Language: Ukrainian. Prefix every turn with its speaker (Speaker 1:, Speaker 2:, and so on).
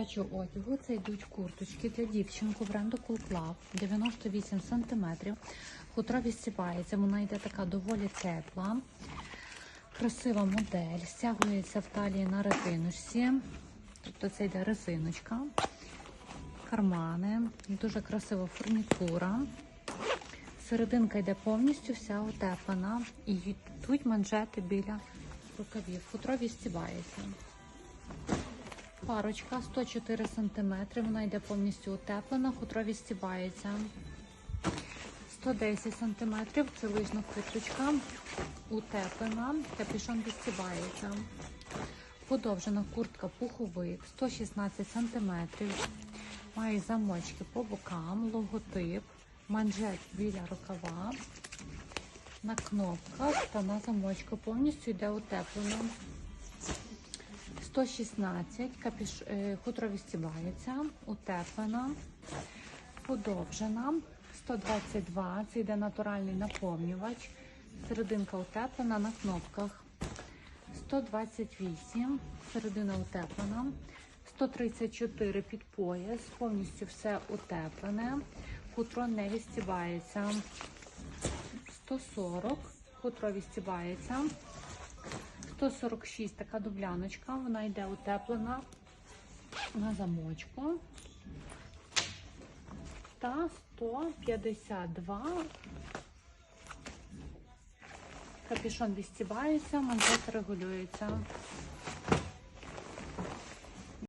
Speaker 1: Бачу одягу, це йдуть курточки для дівчинку бренду Cool Club, 98 см. Хутро відсіпається, вона йде така доволі тепла. Красива модель, стягується в талії на резиночці. Тобто це йде резиночка, кармани, дуже красива фурнітура. Серединка йде повністю вся утеплена. І йдуть манжети біля рукавів. Хутро відстібається. Парочка 104 см, вона йде повністю утеплена, хутро відстібається. 110 см, це лижна курточка, утеплена, капюшон відстібається. Подовжена куртка пуховик 116 см. Має замочки по бокам, логотип, манжет біля рукава. На кнопках та на замочку повністю йде утеплено. 116, капіш, е, хутро відстібається, утеплена, подовжена. 122, це йде натуральний наповнювач. Серединка утеплена на кнопках. 128, середина утеплена. 134 під пояс, повністю все утеплене. Хутро не відстібається. 140, хутро відстібається. 146 така дубляночка, вона йде утеплена на замочку. Та 152. Капюшон відстібається, манжет регулюється.